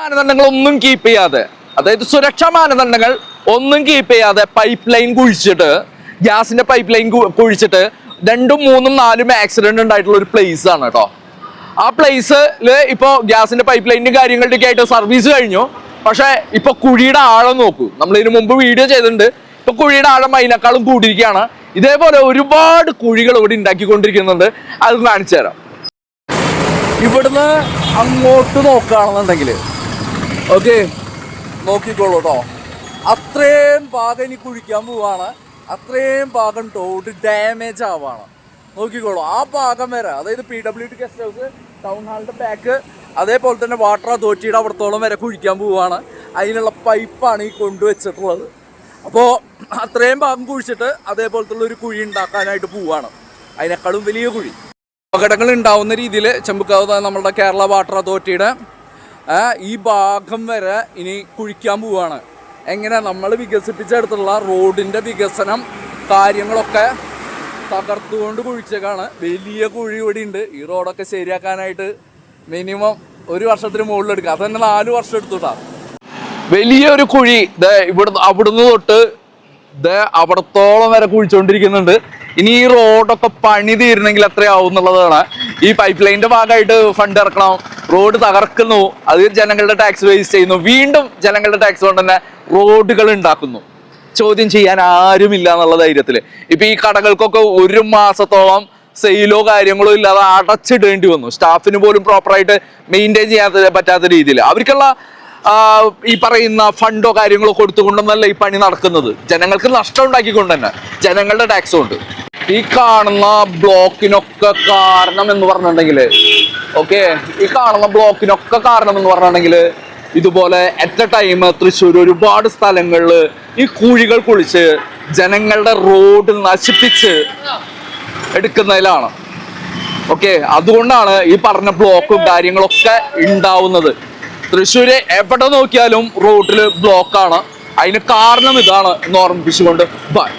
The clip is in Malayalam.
മാനദണ്ഡങ്ങൾ ഒന്നും കീപ്പ് ചെയ്യാതെ അതായത് സുരക്ഷാ മാനദണ്ഡങ്ങൾ ഒന്നും കീപ്പ് ചെയ്യാതെ പൈപ്പ് ലൈൻ കുഴിച്ചിട്ട് ഗ്യാസിന്റെ പൈപ്പ് ലൈൻ കുഴിച്ചിട്ട് രണ്ടും മൂന്നും നാലും ആക്സിഡന്റ് ഉണ്ടായിട്ടുള്ള ഒരു പ്ലേസ് ആണ് കേട്ടോ ആ പ്ലേസിൽ ഇപ്പോ ഗ്യാസിന്റെ പൈപ്പ് ലൈനിന്റെ കാര്യങ്ങളുടെ ഒക്കെ ആയിട്ട് സർവീസ് കഴിഞ്ഞു. പക്ഷെ ഇപ്പൊ കുഴിയുടെ ആഴം നോക്കൂ. നമ്മൾ ഇതിനു മുമ്പ് വീഡിയോ ചെയ്തിട്ടുണ്ട്. ഇപ്പൊ കുഴിയുടെ ആഴം അതിനേക്കാളും കൂടിയിരിക്കുകയാണ്. ഇതേപോലെ ഒരുപാട് കുഴികൾ ഇവിടെ ഉണ്ടാക്കിക്കൊണ്ടിരിക്കുന്നുണ്ട്. അത് കാണിച്ചു തരാം. ഇവിടുന്ന് അങ്ങോട്ട് നോക്കുകയാണെന്നുണ്ടെങ്കിൽ ഓക്കെ നോക്കിക്കോളൂ കേട്ടോ അത്രയും ഭാഗം ഇനി കുഴിക്കാൻ പോവാണ്. അത്രയും ഭാഗം ടോട്ട് ഡാമേജ് ആവാണ്. നോക്കിക്കോളൂ ആ ഭാഗം വരെ അതായത് P W D guest house town ഹാളിന്റെ back അതേപോലെ തന്നെ വാട്ടർ അതോറിറ്റിയുടെ അവിടത്തോളം വരെ കുഴിക്കാൻ പോവാണ്. അതിനുള്ള പൈപ്പാണ് ഈ കൊണ്ടുവച്ചിട്ടുള്ളത്. അപ്പോൾ അത്രയും ഭാഗം കുഴിച്ചിട്ട് അതേപോലത്തുള്ള ഒരു കുഴി ഉണ്ടാക്കാനായിട്ട് പോവാണ്. അതിനേക്കാളും വലിയ കുഴി. അപകടങ്ങൾ ഉണ്ടാവുന്ന രീതിയിൽ ചെമ്പുക്കാവ് നമ്മളുടെ കേരള വാട്ടർ അതോറിറ്റിയുടെ ഈ ഭാഗം വരെ ഇനി കുഴിക്കാൻ പോവാണ്. എങ്ങനെ നമ്മൾ വികസിപ്പിച്ചെടുത്തുള്ള റോഡിന്റെ വികസനം കാര്യങ്ങളൊക്കെ തകർത്തുകൊണ്ട് കുഴിച്ചേക്കാണ്. വലിയ കുഴി ഇവിടെ ഉണ്ട്. ഈ റോഡൊക്കെ ശരിയാക്കാനായിട്ട് മിനിമം ഒരു വർഷത്തിന് മുകളിൽ എടുക്കുക അത് തന്നെ നാല് വർഷം എടുത്തുട്ടാ വലിയൊരു കുഴി ദേ അവിടുന്ന് തൊട്ട് ദേ അവിടത്തോളം വരെ കുഴിച്ചുകൊണ്ടിരിക്കുന്നുണ്ട് ഇനി ഈ റോഡൊക്കെ പണി തീരണമെങ്കിൽ എത്രയാവും എന്നുള്ളതാണ്. ഈ പൈപ്പ് ലൈനിന്റെ ഭാഗമായിട്ട് ഫണ്ട് ഇറക്കണം. റോഡ് തകർക്കുന്നു. അത് ജനങ്ങളുടെ ടാക്സ് വേസ്റ്റ് ചെയ്യുന്നു. വീണ്ടും ജനങ്ങളുടെ ടാക്സ് കൊണ്ട് തന്നെ റോഡുകൾ ഉണ്ടാക്കുന്നു. ചോദ്യം ചെയ്യാൻ ആരുമില്ല എന്നുള്ള ധൈര്യത്തിൽ ഇപ്പൊ ഈ കടകൾക്കൊക്കെ ഒരു മാസത്തോളം സെയിലോ കാര്യങ്ങളോ ഇല്ലാതെ അടച്ചിടേണ്ടി വന്നു. സ്റ്റാഫിന് പോലും പ്രോപ്പറായിട്ട് മെയിന്റെയിൻ ചെയ്യാൻ പറ്റാത്ത രീതിയിൽ അവർക്കുള്ള ഈ പറയുന്ന ഫണ്ടോ കാര്യങ്ങളോ കൊടുത്തുകൊണ്ടൊന്നല്ല ഈ പണി നടക്കുന്നത്. ജനങ്ങൾക്ക് നഷ്ടം ഉണ്ടാക്കിക്കൊണ്ട് തന്നെ. ജനങ്ങളുടെ ടാക്സ് കൊണ്ട്. ഈ കാണുന്ന ബ്ലോക്കിനൊക്കെ കാരണം എന്ന് പറഞ്ഞിട്ടുണ്ടെങ്കിൽ ഓക്കെ ഈ കാണുന്ന ബ്ലോക്കിനൊക്കെ കാരണം എന്ന് പറഞ്ഞിട്ടുണ്ടെങ്കിൽ ഇതുപോലെ അറ്റ് എ ടൈം തൃശ്ശൂർ ഒരുപാട് സ്ഥലങ്ങളിൽ ഈ കുഴികൾ കുളിച്ച് ജനങ്ങളുടെ റോഡ് നശിപ്പിച്ച് എടുക്കുന്നതിലാണ്. ഓക്കെ അതുകൊണ്ടാണ് ഈ പറഞ്ഞ ബ്ലോക്കും കാര്യങ്ങളൊക്കെ ഉണ്ടാവുന്നത്. തൃശ്ശൂര് എവിടെ നോക്കിയാലും റോഡിൽ ബ്ലോക്കാണ് അതിന് കാരണം ഇതാണ് എന്ന് ഓർമ്മിപ്പിച്ചുകൊണ്ട് ബൈ